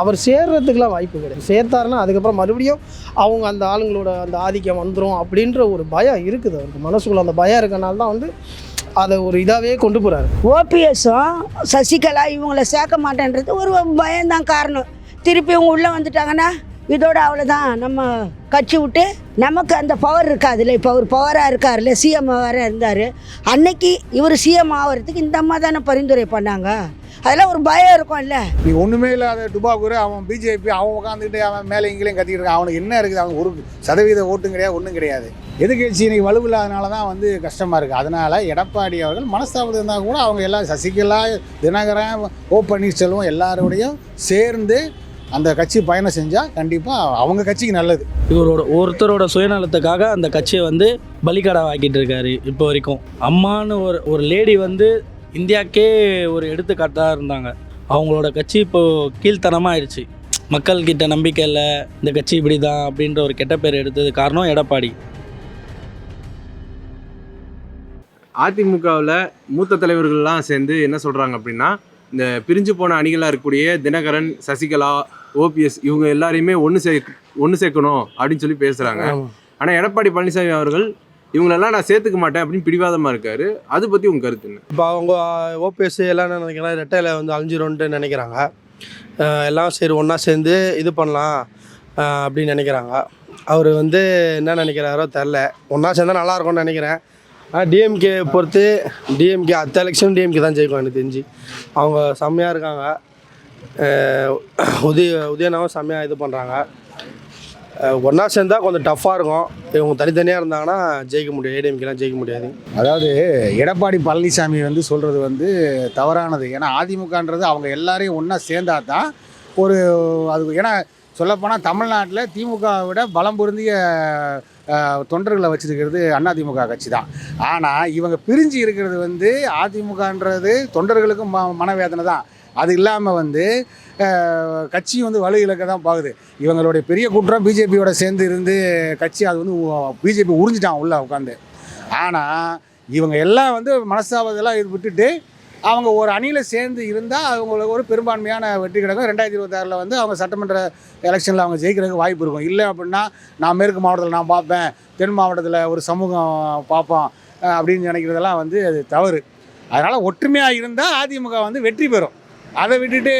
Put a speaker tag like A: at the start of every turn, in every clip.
A: அவர் சேர்றதுக்குலாம் வாய்ப்பு கிடையாது. சேர்த்தாருன்னா அதுக்கப்புறம் மறுபடியும் அவங்க அந்த ஆளுங்களோட அந்த ஆதிக்கம் வந்துடும் அப்படின்ற ஒரு பயம் இருக்குது. அவருக்கு மனசுக்குள்ள அந்த பயம் இருக்கனால தான் வந்து அதை ஒரு இதாகவே கொண்டு போகிறாரு
B: ஓபிஎஸும் சசிகலா இவங்கள சேர்க்க மாட்டேன்றது ஒரு பயம்தான் காரணம். திருப்பி இவங்க உள்ளே வந்துட்டாங்கன்னா இதோட அவ்வளோதான் நம்ம கட்சி விட்டு நமக்கு அந்த பவர் இருக்காதுல்ல. இப்போ அவர் பவராக இருக்கார்ல சிஎம் வேறு இருந்தார். அன்னைக்கு இவர் சிஎம் ஆகிறதுக்கு இந்த அம்மா தானே பரிந்துரை பண்ணாங்க. அதெல்லாம் ஒரு பயம் இருக்கும்ல.
C: நீ ஒன்றுமே இல்லாத டுபாக்கூர் அவன் பிஜேபி அவன் உட்காந்துக்கிட்டு அவன் மேலே இங்கேயும் கத்திக்கிட்டு இருக்கான். அவனுக்கு என்ன இருக்குது? அவன் ஒரு சதவீத ஓட்டும் கிடையாது ஒன்றும் கிடையாது. எதிர்கட்சி இன்னைக்கு வலுவில்லாதனால தான் வந்து கஷ்டமாக இருக்குது அதனால் எடப்பாடி அவர்கள் மனஸ்தாபத்தில் இருந்தால் கூட அவங்க எல்லாம் சசிகலா தினகரன் ஓ பன்னீர்செல்வம் எல்லாரோடையும் சேர்ந்து அந்த கட்சி பயணம் செஞ்சால் கண்டிப்பாக அவங்க கட்சிக்கு நல்லது.
D: இவரோட ஒருத்தரோட சுயநலத்துக்காக அந்த கட்சியை வந்து பலிகடா ஆக்கிட்டு இருக்காரு இப்போ வரைக்கும். அம்மான்னு ஒரு ஒரு லேடி வந்து இந்தியாக்கே ஒரு எடுத்துக்காட்டாக இருந்தாங்க. அவங்களோட கட்சி இப்போது கீழ்த்தனமாக ஆயிடுச்சு மக்கள்கிட்ட நம்பிக்கை இல்லை இந்த கட்சி இப்படி தான் அப்படின்ற ஒரு கெட்ட பேர் எடுத்தது காரணம் எடப்பாடி.
E: அதிமுகவில் மூத்த தலைவர்கள்லாம் சேர்ந்து என்ன சொல்கிறாங்க அப்படின்னா இந்த பிரிஞ்சு போன அணிகளாக இருக்கக்கூடிய தினகரன் சசிகலா ஓபிஎஸ் இவங்க எல்லாரையுமே ஒன்று சே ஒன்று சேர்க்கணும் அப்படின்னு சொல்லி பேசுகிறாங்க ஆனால் எடப்பாடி பழனிசாமி அவர்கள் இவங்களெல்லாம் நான் சேர்த்துக்க மாட்டேன் அப்படின்னு பிடிவாதமாக இருக்காரு. அது பற்றி உங்கள் கருத்து என்ன?
F: இப்போ அவங்க ஓபிஎஸ் எல்லாம் என்ன நினைக்கிறாங்க? ரெட்டையில் வந்து அழிஞ்சிரும்ன்ட்டு நினைக்கிறாங்க. எல்லாம் சரி ஒன்றா சேர்ந்து இது பண்ணலாம் அப்படின்னு நினைக்கிறாங்க. அவர் வந்து என்ன நினைக்கிறாரோ தெரில ஒன்றா சேர்ந்தா நல்லா இருக்கும்னு நினைக்கிறேன். ஆனால் டிஎம்கே பொறுத்து டிஎம்கே அத்த எலெக்ஷன் டிஎம்கே தான் ஜெயிக்கும் எனக்கு தெரிஞ்சு. அவங்க செம்மையாக இருக்காங்க. உதய உதயனாவும் செம்மையாக இது பண்ணுறாங்க ஒன்றா சேர்ந்தா கொஞ்சம் டஃப்பாக இருக்கும். இவங்க தனித்தனியாக இருந்தாங்கன்னா ஜெயிக்க முடியாது. ஏடிஎம்கெலாம் ஜெயிக்க முடியாது.
C: அதாவது எடப்பாடி பழனிசாமி வந்து சொல்கிறது வந்து தவறானது. ஏன்னா அதிமுகன்றது அவங்க எல்லாரையும் ஒன்றா சேர்ந்தா தான் ஒரு அது ஏன்னா சொல்லப்போனால் தமிழ்நாட்டில் திமுகவை விட பலம் பொருந்திய தொண்டர்களை வச்சிருக்கிறது அதிமுக கட்சி தான். ஆனால் இவங்க பிரிஞ்சு இருக்கிறது வந்து அதிமுகன்றது தொண்டர்களுக்கும் ம மனவேதனை தான். அது இல்லாமல் வந்து கட்சி வந்து வலு இழக்க தான் பார்க்குது இவங்களுடைய பெரிய குற்றம் பிஜேபியோட சேர்ந்து இருந்து கட்சி அது வந்து பிஜேபி உறிஞ்சிட்டான் உள்ளே உட்காந்து ஆனால் இவங்க எல்லாம் வந்து மனசாவதெல்லாம் இது விட்டுட்டு அவங்க ஒரு அணியில் சேர்ந்து இருந்தால் அவங்களுக்கு ஒரு பெரும்பான்மையான வெற்றி கிடைக்கும். ரெண்டாயிரத்தி இருபத்தாறில் வந்து அவங்க சட்டமன்ற எலெக்ஷனில் அவங்க ஜெயிக்கிறதுக்கு வாய்ப்பு இருக்கும். இல்லை அப்படின்னா நான் மேற்கு மாவட்டத்தில் நான் பார்ப்பேன் தென் மாவட்டத்தில் ஒரு சமூகம் பார்ப்போம் அப்படின்னு நினைக்கிறதெல்லாம் வந்து அது தவறு. அதனால் ஒற்றுமையாக இருந்தால் அதிமுக வந்து வெற்றி பெறும். அதை விட்டுட்டு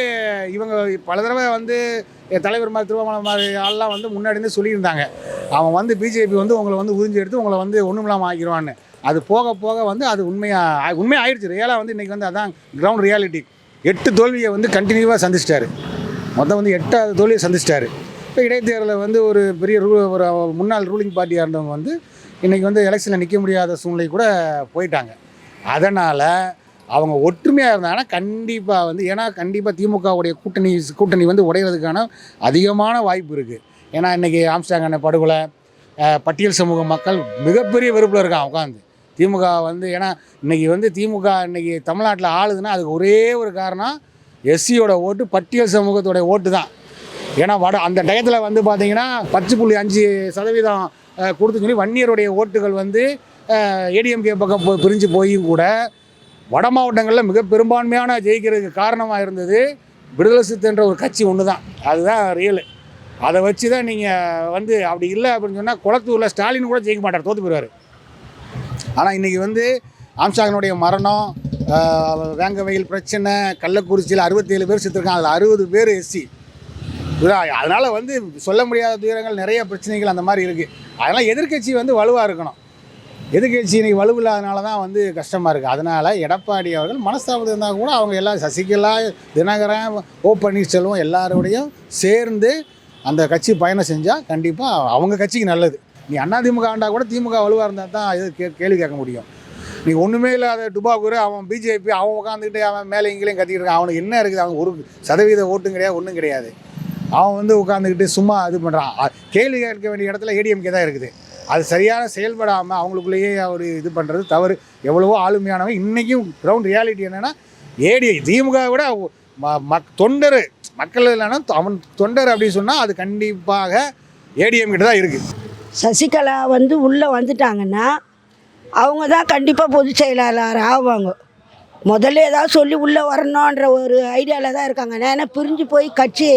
C: இவங்க பல தடவை வந்து என் தலைவர் மாதிரி திருவண்ணாமலை மாதிரி ஆள்லாம் வந்து முன்னாடி இருந்து சொல்லியிருந்தாங்க. அவன் வந்து பிஜேபி வந்து உங்களை வந்து உறிஞ்சி எடுத்து உங்களை வந்து ஒன்றுமில்லாமல் ஆக்கிடுவான்னு அது போக போக வந்து அது உண்மையாக உண்மையாக ஆயிடுச்சு. ரியலாக வந்து இன்றைக்கி வந்து அதான் கிரவுண்ட் ரியாலிட்டி எட்டு தோல்வியை வந்து கண்டினியூவாக சந்திச்சிட்டாரு. மொத்தம் வந்து எட்டாவது தோல்வியை சந்திச்சிட்டாரு. இப்போ இடைத்தேர்தலில் வந்து ஒரு பெரிய ரூ ஒரு முன்னாள் ரூலிங் பார்ட்டியாக இருந்தவங்க வந்து இன்றைக்கி வந்து எலெக்ஷனில் நிற்க முடியாத சூழ்நிலை கூட போயிட்டாங்க. அதனால் அவங்க ஒற்றுமையாக இருந்தாங்கன்னா கண்டிப்பாக வந்து ஏன்னா கண்டிப்பாக திமுகவுடைய கூட்டணி கூட்டணி வந்து உடையிறதுக்கான அதிகமான வாய்ப்பு இருக்குது ஏன்னா இன்றைக்கி ஆம்ஸ்டாங் அண்ணன் படுகொலை பட்டியல் சமூக மக்கள் மிகப்பெரிய வெறுப்பில் இருக்கான் உட்காந்து திமுக வந்து ஏன்னா இன்றைக்கி வந்து திமுக இன்றைக்கி தமிழ்நாட்டில் ஆளுதுன்னா அதுக்கு ஒரே ஒரு காரணம் எஸ்சியோட ஓட்டு பட்டியல் சமூகத்தோடைய ஓட்டு தான். ஏன்னா வட அந்த டயத்தில் வந்து பார்த்தீங்கன்னா பத்து புள்ளி அஞ்சு சதவீதம் கொடுத்து சொல்லி வன்னியருடைய ஓட்டுகள் வந்து ஏடிஎம்கே பக்கம் போய் பிரிஞ்சு போயும் கூட வட மாவட்டங்களில் மிக பெரும்பான்மையான ஜெயிக்கிறதுக்கு காரணமாக இருந்தது விடுதலை சித்தன்ற ஒரு கட்சி ஒன்று தான் அதுதான் ரியல் அதை வச்சு தான் நீங்கள் வந்து அப்படி இல்லை அப்படின்னு சொன்னால் குளத்தூரில் ஸ்டாலின் கூட ஜெயிக்க மாட்டார் தோற்று போயிடுவார். ஆனால் இன்றைக்கி வந்து ஆம்சாங்கனுடைய மரணம் வேங்க வயல் பிரச்சனை கள்ளக்குறிச்சியில் அறுபத்தேழு பேர் செத்துருக்காங்க அதில் அறுபது பேர் எஸ்சி. அதனால் வந்து சொல்ல முடியாத துயரங்கள் நிறைய பிரச்சனைகள் அந்த மாதிரி இருக்குது அதனால் எதிர்க்கட்சி வந்து வலுவாக இருக்கணும். எதிர்க்கட்சி இன்னைக்கு வலுவில்லாதனால தான் வந்து கஷ்டமாக இருக்குது அதனால் எடப்பாடி அவர்கள் மனஸ்தாபத்தில் இருந்தால் கூட அவங்க எல்லாம் சசிகலா தினகரன் ஓ பன்னீர்செல்வம் எல்லாரோடையும் சேர்ந்து அந்த கட்சி பயணம் செஞ்சால் கண்டிப்பாக அவங்க கட்சிக்கு நல்லது. நீ அதிமுக ஆண்டா கூட திமுக வலுவாக இருந்தால் தான் இது கே கேள்வி கேட்க முடியும். நீ ஒன்றுமே இல்லாத டுபாக்கூர் அவன் பிஜேபி அவன் உட்காந்துக்கிட்டு அவன் மேலே இங்கேயும் கத்திக்கிட்டு இருக்கான். அவனுக்கு என்ன இருக்குது? அவன் ஒரு சதவீத ஓட்டும் கிடையாது ஒன்றும் கிடையாது. அவன் வந்து உட்காந்துக்கிட்டு சும்மா இது பண்ணுறான் கேள்வி கேட்க வேண்டிய இடத்துல ஏடிஎம்கே தான் இருக்குது. அது சரியான செயல்படாமல் அவங்களுக்குள்ளேயே அவர் இது பண்ணுறது தவறு. எவ்வளவோ ஆளுமையானவன் இன்றைக்கும் கிரவுண்ட் ரியாலிட்டி என்னென்னா ஏடி திமுக விட ம- மக் தொண்டர் மக்கள் இல்லைன்னா அவன் தொண்டர் அப்படின்னு சொன்னால் அது கண்டிப்பாக ஏடிஎம் கிட்ட தான் இருக்குது
B: சசிகலா வந்து உள்ளே வந்துட்டாங்கன்னா அவங்க தான் கண்டிப்பாக பொதுச் செயலாளர் ஆவாங்க. முதல்ல ஏதாவது சொல்லி உள்ளே வரணுன்ற ஒரு ஐடியாவில் தான் இருக்காங்க. ஏன்னா பிரிஞ்சு போய் கட்சி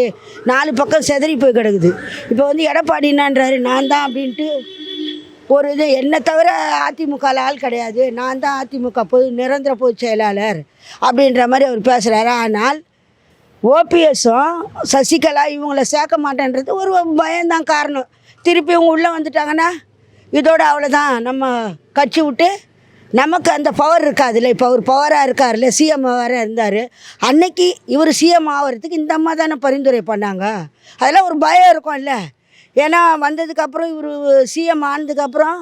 B: நாலு பக்கம் செதறி போய் கிடக்குது. இப்போ வந்து எடப்பாடி என்னன்றாரு நான் தான் அப்படின்ட்டு ஒரு இது என்னை தவிர அதிமுகவில் ஆள் கிடையாது. நான் தான் அதிமுக பொது நிரந்தர பொதுச் செயலாளர் அப்படின்ற மாதிரி அவர் பேசுகிறாரு ஆனால் ஓபிஎஸும் சசிகலா இவங்கள சேர்க்க மாட்டேன்றது ஒரு பயம்தான் காரணம். திருப்பி இவங்க உள்ளே வந்துட்டாங்கன்னா இதோட அவ்வளோதான் நம்ம கட்சி விட்டு நமக்கு அந்த பவர் இருக்காதுல்ல. இப்போ அவர் பவராக இருக்கார்ல சிஎம் வேறு இருந்தார். அன்னைக்கு இவர் சிஎம் ஆகிறதுக்கு இந்த அம்மா தானே பரிந்துரை பண்ணாங்க. அதெல்லாம் ஒரு பயம் இருக்கும்ல. ஏன்னா வந்ததுக்கப்புறம் இவர் சிஎம் ஆனதுக்கப்புறம்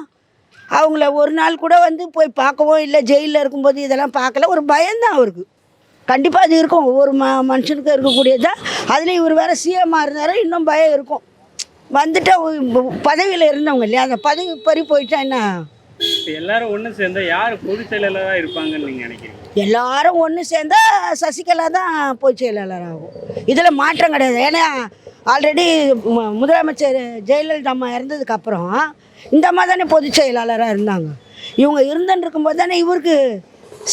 B: அவங்கள ஒரு நாள் கூட வந்து போய் பார்க்கவோ இல்லை ஜெயிலில் இருக்கும்போது இதெல்லாம் பார்க்கல. ஒரு பயம்தான் அவருக்கு. கண்டிப்பாக அது இருக்கும். ஒவ்வொரு ம மனுஷனுக்கும் இருக்கக்கூடியது. தான் அதில் இவர் வேறு சிஎம்மாக இருந்தார் இன்னும் பயம் இருக்கும். வந்துட்டு பதவியில் இருந்தவங்க இல்லையா? அந்த பதவி பறி போயிட்டா என்ன?
G: எல்லாரும் ஒன்று சேர்ந்தா யார் பொதுச் செயலாளராக இருப்பாங்கன்னு நீங்கள் நினைக்கிறீங்க?
B: எல்லாரும் ஒன்று சேர்ந்தா சசிகலா தான் பொதுச் செயலாளர் ஆகும் இதில் மாற்றம் கிடையாது. ஏன்னா ஆல்ரெடி முதலமைச்சர் ஜெயலலிதா அம்மா இறந்ததுக்கப்புறம் இந்த அம்மா தானே பொதுச் செயலாளராக இருந்தாங்க. இவங்க இருந்துன்னு இருக்கும்போது தானே இவருக்கு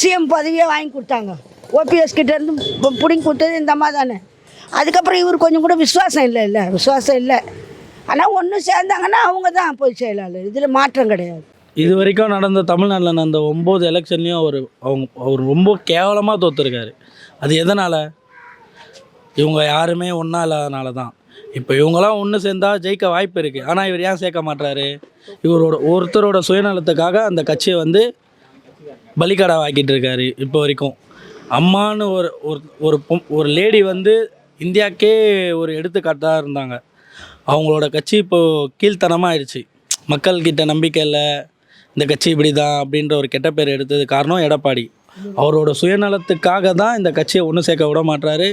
B: சிஎம் பதவியே வாங்கி கொடுத்தாங்க. ஓபிஎஸ் கிட்டேருந்து பிடிங்கி கொடுத்தது இந்த அம்மா தானே. அதுக்கப்புறம் இவர் கொஞ்சம் கூட விசுவாசம் இல்லை இல்லை. விசுவாசம் இல்லை. ஆனால் ஒன்று சேர்ந்தாங்கன்னா அவங்க தான் பொதுச் செயலாளர். இதில் மாற்றம் கிடையாது.
D: இது வரைக்கும் நடந்த தமிழ்நாட்டில் நடந்த ஒம்பது எலெக்ஷன்லேயும் அவர் அவங்க அவர் ரொம்ப கேவலமாக தோத்துருக்காரு. அது எதனால்? இவங்க யாருமே ஒன்றா இல்லாதனால தான் இப்போ இவங்களாம் ஒன்று சேர்ந்தா ஜெயிக்க வாய்ப்பு இருக்குது ஆனால் இவர் ஏன் சேர்க்க மாட்றாரு? இவரோட ஒருத்தரோட சுயநலத்துக்காக அந்த கட்சியை வந்து பலிக்கடா ஆக்கிட்டு இருக்காரு இப்போ வரைக்கும். அம்மான்னு ஒரு ஒரு ஒரு ஒரு லேடி வந்து இந்தியாக்கே ஒரு எடுத்துக்காட்டாக இருந்தாங்க. அவங்களோட கட்சி இப்போது கீழ்த்தனமாக ஆயிடுச்சு மக்கள்கிட்ட நம்பிக்கை இல்லை இந்த கட்சி இப்படி தான் அப்படின்ற ஒரு கெட்ட பேர் எடுத்தது காரணம் எடப்பாடி. அவரோட சுயநலத்துக்காக தான் இந்த கட்சியை ஒன்று சேர்க்க விட மாட்டாரு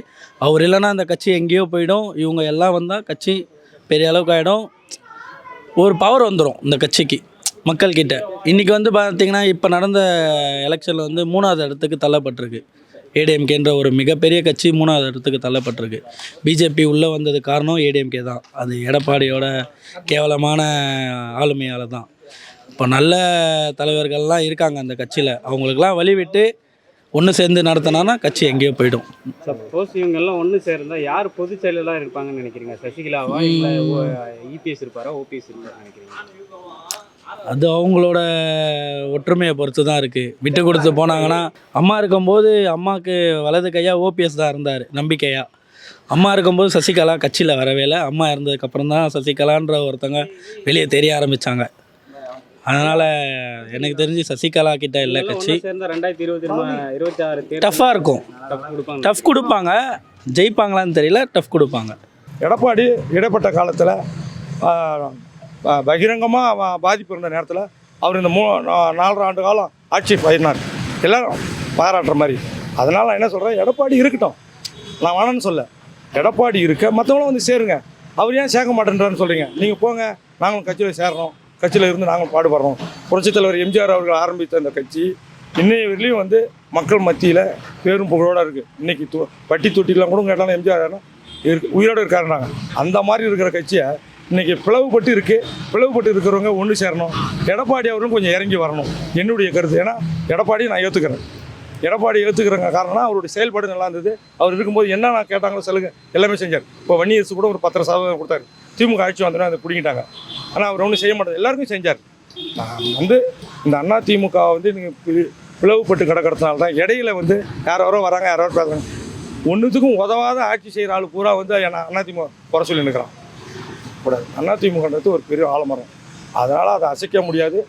D: அவர் இல்லைன்னா அந்த கட்சி எங்கேயோ போயிடும். இவங்க எல்லாம் வந்தால் கட்சி பெரிய அளவுக்கு ஆகிடும் ஒரு பவர் வந்துடும் இந்த கட்சிக்கு மக்கள்கிட்ட. இன்றைக்கி வந்து பார்த்தீங்கன்னா இப்போ நடந்த எலெக்ஷனில் வந்து மூணாவது இடத்துக்கு தள்ளப்பட்டிருக்கு. ஏடிஎம்கேன்ற ஒரு மிகப்பெரிய கட்சி மூணாவது இடத்துக்கு தள்ளப்பட்டிருக்கு. பிஜேபி உள்ளே வந்தது காரணம் ஏடிஎம்கே தான். அது எடப்பாடியோட கேவலமான ஆளுமையால் தான். இப்போ நல்ல தலைவர்கள்லாம் இருக்காங்க அந்த கட்சியில். அவங்களுக்கெல்லாம் வழி விட்டு ஒன்று சேர்ந்து நடத்தினான்னா கட்சி எங்கேயோ போயிடும்.
G: சப்போஸ் இவங்க எல்லாம் ஒன்று சேர்ந்தா யார் பொதுச் செயலாளராக இருப்பாங்கன்னு நினைக்கிறீங்க? சசிகலாவா இல்லை இபிஎஸ் இருப்பாரா? ஓபிஎஸ் இருப்பாரா நினைக்கிறீங்க?
D: அது அவங்களோட ஒற்றுமையை பொறுத்து தான் இருக்குது விட்டு கொடுத்து போனாங்கன்னா அம்மா இருக்கும்போது அம்மாவுக்கு வலது கையா ஓபிஎஸ் தான் இருந்தார் நம்பிக்கையா. அம்மா இருக்கும்போது சசிகலா கட்சியில் வரவே இல்லை. அம்மா இருந்ததுக்கப்புறம் தான் சசிகலான்ற ஒருத்தங்க வெளியே தெரிய ஆரம்பித்தாங்க அதனால் எனக்கு தெரிஞ்சு சசிகலா கிட்ட இல்லை கட்சி.
G: ரெண்டாயிரத்தி இருபத்தி இருபத்தி ஆறு
D: டஃப்பாக இருக்கும். டஃப் கொடுப்பாங்க. ஜெயிப்பாங்களான்னு தெரியல டஃப் கொடுப்பாங்க.
H: எடப்பாடி இடைப்பட்ட காலத்தில் பகிரங்கமாக பாதிப்பு இருந்த நேரத்தில் அவர் இந்த மூ நாலரை ஆண்டு காலம் ஆட்சி பயிர்னார். எல்லாரும் பாராட்டுற மாதிரி. அதனால் நான் என்ன சொல்கிறேன் எடப்பாடி இருக்கட்டும். நான் வேணான்னு சொல்ல. எடப்பாடி இருக்க மற்றவங்களும் வந்து சேருங்க. அவர் ஏன் சேர்க்க மாட்டேன்றான்னு சொல்கிறீங்க நீங்கள் போங்க. நாங்களும் கட்சியில் சேர்றோம். கட்சியில் இருந்து நாங்களும் பாடுபடுறோம். புரட்சித் தலைவர் எம்ஜிஆர் அவர்கள் ஆரம்பித்த அந்த கட்சி இன்னைய வரையிலையும் வந்து மக்கள் மத்தியில் பேரும் புகழோடு இருக்குது இன்னைக்கு தூ பட்டி தொட்டிலாம் கூட கேட்டாலும் எம்ஜிஆர் இருக்கு உயிரோடு இருக்காருனாங்க அந்த மாதிரி இருக்கிற கட்சியை இன்னைக்கு பிளவுபட்டு இருக்குது பிளவுபட்டு இருக்கிறவங்க ஒன்று சேரணும். எடப்பாடி அவரும் கொஞ்சம் இறங்கி வரணும். என்னுடைய கருத்து. ஏன்னா எடப்பாடி நான் ஏற்றுக்கிறேன் எடப்பாடி ஏற்றுக்கிறங்க காரணம் அவருடைய செயல்பாடு நல்லா இருந்தது. அவர் இருக்கும்போது என்ன நான் கேட்டாங்களோ சொல்லுங்கள் எல்லாமே செஞ்சார். இப்போ வன்னியரசு கூட ஒரு பத்திர சதவீதம் கொடுத்தாரு. திமுக ஆட்சி வந்தோடனே அதை பிடிங்கிட்டாங்க. ஆனால் அவர் ஒன்றும் செய்ய மாட்டார். எல்லாருக்கும் செஞ்சார். நான் வந்து இந்த அண்ணா திமுக வந்து நீங்கள் பிளவுபட்டு கிடக்கிறதுனால தான் இடையில வந்து யாரோ யாரோ வராங்க யாரோ யாரோ பேசுறாங்க. ஒன்றுத்துக்கும் உதவாத ஆட்சி செய்கிற ஆள் பூரா வந்து என்ன அண்ணா திமுக குறை சொல்லி நிற்கிறான் கூடாது அண்ணா திமுகன்றது ஒரு பெரிய ஆலமரம். அதனால் அதை அசைக்க முடியாது.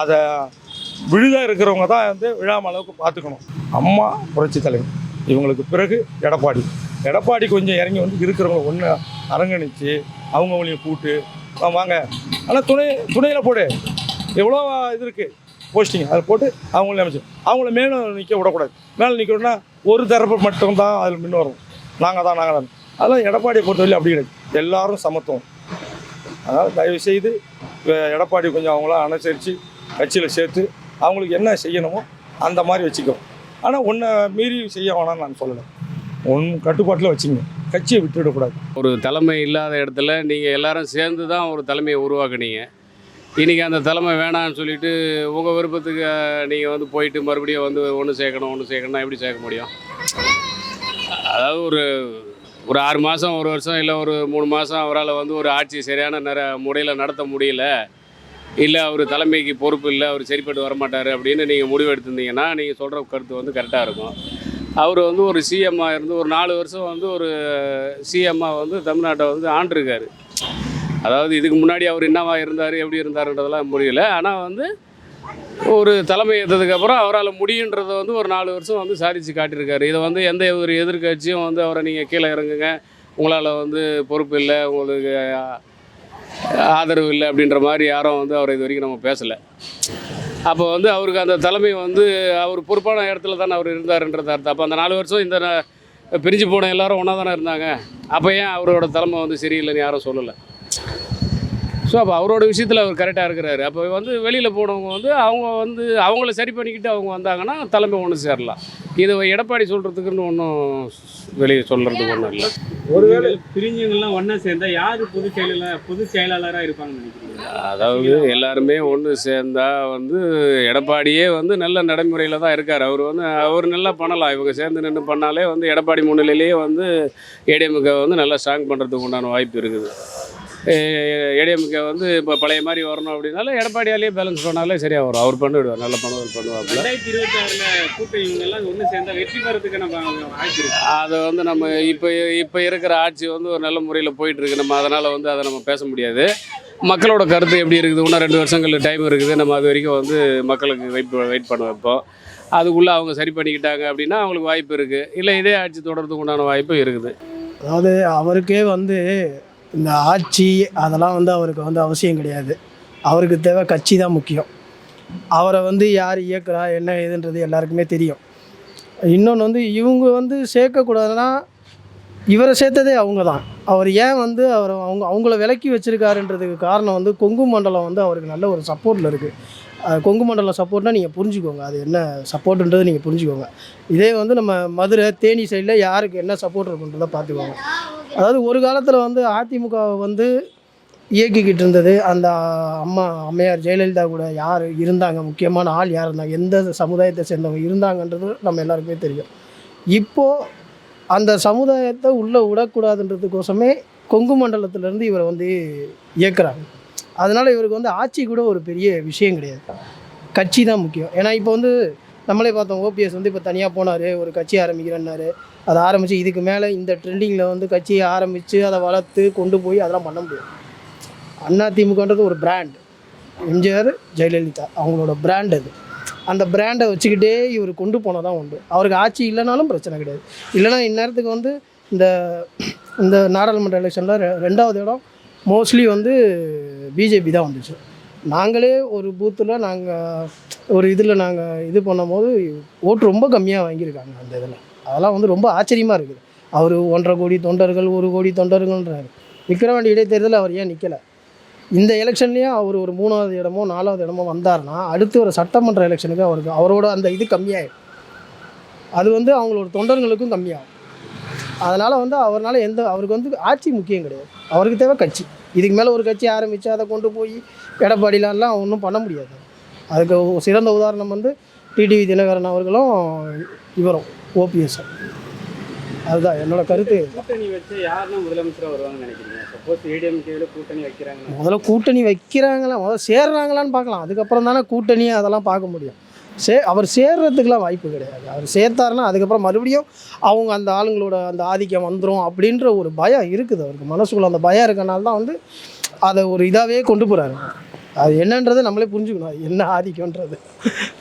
H: அதை விழுதாக இருக்கிறவங்க தான் வந்து விழாம அளவுக்கு பார்த்துக்கணும். அம்மா புரட்சி தலைவர். இவங்களுக்கு பிறகு எடப்பாடி. எடப்பாடி கொஞ்சம் இறங்கி வந்து இருக்கிறவங்க ஒன்று அரங்கணித்து அவங்கவுங்களையும் கூட்டு வாங்க. ஆனால் துணை துணையில் போடு. எவ்வளோ இது இருக்குது போஸ்டிங் அதை போட்டு அவங்கள அமைச்சு. அவங்கள மேலும் நிற்க விடக்கூடாது. மேலே நிற்கணும்னா ஒரு தரப்பு மட்டும்தான் அதில் முன்ன வரும் நாங்கள் தான் நாங்கள் தான். அதெல்லாம் எடப்பாடியை பொறுத்தவரை அப்படி கிடையாது. எல்லாரும் சமத்துவம். அதனால் தயவு செய்து எடப்பாடி கொஞ்சம் அவங்கள அனுசரித்து கட்சியில் சேர்த்து அவங்களுக்கு என்ன செய்யணுமோ அந்த மாதிரி வச்சுக்கோ. ஆனால் ஒன்றை மீறி செய்ய வேணாம்னு நான் சொல்லலை. ஒன் கட்டுப்பாட்டில் வச்சுங்க கட்சியை விட்டுவிடக்கூடாது.
I: ஒரு தலைமை இல்லாத இடத்துல நீங்கள் எல்லாரும் சேர்ந்து தான் ஒரு தலைமையை உருவாக்குனீங்க. இன்றைக்கி அந்த தலைமை வேணாம்னு சொல்லிட்டு உங்கள் விருப்பத்துக்கு நீங்கள் வந்து போயிட்டு மறுபடியும் வந்து ஒன்று சேர்க்கணும் ஒன்று சேர்க்கணும்னா எப்படி சேர்க்க முடியும்? அதாவது ஒரு ஒரு ஆறு மாதம் ஒரு வருஷம் இல்லை ஒரு மூணு மாதம் அவரால் வந்து ஒரு ஆட்சி சரியான நிற முறையில் நடத்த முடியல. இல்லை அவர் தலைமைக்கு பொறுப்பு இல்லை அவர் சரிப்பட்டு வரமாட்டார் அப்படின்னு நீங்கள் முடிவு எடுத்திருந்தீங்கன்னா நீங்கள் சொல்கிற கருத்து வந்து கரெக்டாக இருக்கும். அவர் வந்து ஒரு சிஎம்மாக இருந்து ஒரு நாலு வருஷம் வந்து ஒரு சிஎம்மாக வந்து தமிழ்நாட்டை வந்து ஆண்டிருக்காரு. அதாவது இதுக்கு முன்னாடி அவர் என்னவா இருந்தார் எப்படி இருந்தாருன்றதெல்லாம் முடியல. ஆனால் வந்து ஒரு தலைமை ஏற்றதுக்கப்புறம் அவரால் முடியுன்றதை வந்து ஒரு நாலு வருஷம் வந்து சாதிச்சு காட்டியிருக்காரு. இதை வந்து எந்த ஒரு எதிர்க்கட்சியும் வந்து அவரை நீங்கள் கீழே இறங்குங்க உங்களால் வந்து பொறுப்பு இல்லை உங்களுக்கு ஆதரவு இல்லை அப்படின்ற மாதிரி யாரும் வந்து அவரை இது வரைக்கும் நம்ம பேசலை. அப்போ வந்து அவருக்கு அந்த தலைமை வந்து அவர் பொறுப்பான இடத்துல தானே அவர் இருந்தாருன்றது அர்த்தம். அப்போ அந்த நாலு வருஷம் இந்த பிரிஞ்சு போன எல்லாரும் ஒன்றா தானே இருந்தாங்க. அப்போ ஏன் அவரோட தலைமை வந்து சரியில்லைன்னு யாரும் சொல்லலை? ஸோ அப்போ அவரோட விஷயத்தில் அவர் கரெக்டாக இருக்கிறாரு. அப்போ வந்து வெளியில் போனவங்க வந்து அவங்க வந்து அவங்கள சரி பண்ணிக்கிட்டு அவங்க வந்தாங்கன்னா தலைமை ஒன்று சேரலாம். இது எடப்பாடி சொல்கிறதுக்குன்னு ஒன்றும் வெளியே சொல்கிறதுக்கு ஒன்றும் இல்லை.
G: ஒருவேளை பிரிஞ்சவங்கலாம் ஒண்ணா சேர்ந்தா யாரு பொதுச் செயலாளர் பொதுச் செயலாளராக இருப்பாங்கன்னு நினைக்கிறீங்க?
I: அதாவது எல்லாருமே ஒன்று சேர்ந்தா வந்து எடப்பாடியே வந்து நல்ல நடைமுறையில் தான் இருக்கார். அவர் வந்து அவர் நல்லா பண்ணலாம். இவங்க சேர்ந்து நின்று பண்ணாலே வந்து எடப்பாடி முன்னிலையிலேயே வந்து ஏடிஎம்கே வந்து நல்லா ஸ்ட்ராங் பண்ணுறதுக்கு உண்டான வாய்ப்பு இருக்குது. ஏடிஎம்கே வந்து இப்போ பழைய மாதிரி வரணும் அப்படின்னால எடப்பாடியாலேயே பேலன்ஸ் பண்ணாலே சரியாக வரும். அவர் பண்ணிவிடுவார் நல்ல பண்ணுவார் பண்ணுவாப்புல.
G: ரெண்டாயிரத்தி இருபத்தி ஆறுல கூட்டம் இவங்க எல்லாம் ஒண்ணு சேர்ந்தா வெற்றி பெறதுக்கு நம்ம
I: அதை வந்து நம்ம இப்போ இப்போ இருக்கிற ஆட்சி வந்து ஒரு நல்ல முறையில் போயிட்டு இருக்கு நம்ம அதனால் வந்து அதை நம்ம பேச முடியாது. மக்களோட கருத்து எப்படி இருக்குது? இன்னும் ரெண்டு வருஷங்கள் டைம் இருக்குது. நம்ம அது வரைக்கும் வந்து மக்களுக்கு வெயிட் வெயிட் பண்ண வைப்போம் அதுக்குள்ளே அவங்க சரி பண்ணிக்கிட்டாங்க அப்படின்னா அவங்களுக்கு வாய்ப்பு இருக்குது இல்லை இதே ஆட்சி தொடர்றதுக்கு உண்டான வாய்ப்பும் இருக்குது.
A: அதாவது அவருக்கே வந்து இந்த ஆட்சி அதெல்லாம் வந்து அவருக்கு வந்து அவசியம் கிடையாது. அவருக்கு தேவை கட்சி தான் முக்கியம். அவரை வந்து யார் இயக்குறா என்ன ஏதுன்றது எல்லாருக்குமே தெரியும். இன்னொன்று வந்து இவங்க வந்து சேர்க்கக்கூடாதுன்னா இவரை சேர்த்ததே அவங்க தான். அவர் ஏன் வந்து அவர் அவங்க அவங்கள விலக்கி வச்சுருக்காருன்றதுக்கு காரணம் வந்து கொங்கு மண்டலம் வந்து அவருக்கு நல்ல ஒரு சப்போர்ட்டில் இருக்குது கொங்கு மண்டலம் சப்போர்ட்னா நீங்கள் புரிஞ்சுக்கோங்க. அது என்ன சப்போர்ட்டுன்றது நீங்கள் புரிஞ்சுக்கோங்க. இதே வந்து நம்ம மதுரை தேனி சைடில் யாருக்கு என்ன சப்போர்ட் இருக்குன்றதை பார்த்துக்கோங்க. அதாவது ஒரு காலத்தில் வந்து அதிமுக வந்து இயக்கிக்கிட்டு இருந்தது. அந்த அம்மா அம்மையார் ஜெயலலிதா கூட யார் இருந்தாங்க? முக்கியமான ஆள் யார் இருந்தாங்க? எந்த சமுதாயத்தை சேர்ந்தவங்க இருந்தாங்கன்றது நம்ம எல்லாருக்குமே தெரியும். இப்போது அந்த சமுதாயத்தை உள்ளே விடக்கூடாதுன்றதுக்கோசமே கொங்கு மண்டலத்திலேருந்து இவரை வந்து இயக்குறாங்க. அதனால் இவருக்கு வந்து ஆட்சி கூட ஒரு பெரிய விஷயம் கிடையாது. கட்சி தான் முக்கியம். ஏன்னா இப்போ வந்து நம்மளே பார்த்தோம் ஓபிஎஸ் வந்து இப்போ தனியாக போனார் ஒரு கட்சி ஆரம்பிக்கிறேன்னாரு. அதை ஆரம்பித்து இதுக்கு மேலே இந்த ட்ரெண்டிங்கில் வந்து கட்சியை ஆரம்பித்து அதை வளர்த்து கொண்டு போய் அதெல்லாம் பண்ண முடியும் அண்ணா திமுகன்றது ஒரு பிராண்ட் எம்ஜிஆர் ஜெயலலிதா அவங்களோட பிராண்ட் அது. அந்த பிராண்டை வச்சுக்கிட்டே இவர் கொண்டு போனால் தான் உண்டு. அவருக்கு ஆட்சி இல்லைனாலும் பிரச்சனை கிடையாது. இல்லைனா இந்நேரத்துக்கு வந்து இந்த இந்த நாடாளுமன்ற எலெக்ஷனில் ரெண்டாவது இடம் மோஸ்ட்லி வந்து பிஜேபி தான் வந்துச்சு. நாங்களே ஒரு பூத்தில் நாங்கள் ஒரு இதில் நாங்கள் இது பண்ணும்போது ஓட்டு ரொம்ப கம்மியாக வாங்கியிருக்காங்க அந்த இதில். அதெல்லாம் வந்து ரொம்ப ஆச்சரியமாக இருக்குது. அவர் ஒன்றரை கோடி தொண்டர்கள் ஒரு கோடி தொண்டர்கள்ன்றார். விக்ரவாண்டி இடைத்தேர்தலில் அவர் ஏன் நிற்கலை இந்த எலெக்ஷன்லேயும் அவர் ஒரு மூணாவது இடமோ நாலாவது இடமோ வந்தாருன்னா அடுத்து ஒரு சட்டமன்ற எலெக்ஷனுக்கு அவருக்கு அவரோட அந்த இது கம்மியாயிடும். அது வந்து அவங்களோட தொண்டர்களுக்கும் கம்மியாகும். அதனால் வந்து அவரால் எந்த அவருக்கு வந்து ஆட்சி முக்கியம் கிடையாது. அவருக்கு தேவை கட்சி. இதுக்கு மேலே ஒரு கட்சி ஆரம்பித்து அதை கொண்டு போய் எடப்பாடியிலலாம் ஒன்றும் பண்ண முடியாது. அதுக்கு சிறந்த உதாரணம் வந்து டிடிவி தினகரன் அவர்களும் இவரும் ஓபிஎஸ் அதுதான் என்னோட கருத்து.
G: கூட்டணி வச்சு யாருன்னா முதலமைச்சராக வருவாங்கன்னு நினைக்கிறீங்க? சப்போஸ் ஏடிஎம்கேல கூட்டணி வைக்கிறாங்கன்னா.
A: முதல்ல கூட்டணி வைக்கிறாங்களா? முதல்ல சேர்றாங்களான்னு பார்க்கலாம். அதுக்கப்புறம் தானே கூட்டணி அதெல்லாம் பார்க்க முடியும். சே அவர் சேர்றதுக்கெலாம் வாய்ப்பு கிடையாது. அவர் சேர்த்தாருன்னா அதுக்கப்புறம் மறுபடியும் அவங்க அந்த ஆளுங்களோட அந்த ஆதிக்கம் வந்துடும் அப்படின்ற ஒரு பயம் இருக்குது அவருக்கு. மனசுக்குள்ள அந்த பயம் இருக்கனால தான் வந்து அதை ஒரு இதாகவே கொண்டு போகிறாரு அது என்னன்றது நம்மளே புரிஞ்சுக்கணும். அது என்ன ஆதிக்கம்ன்றது.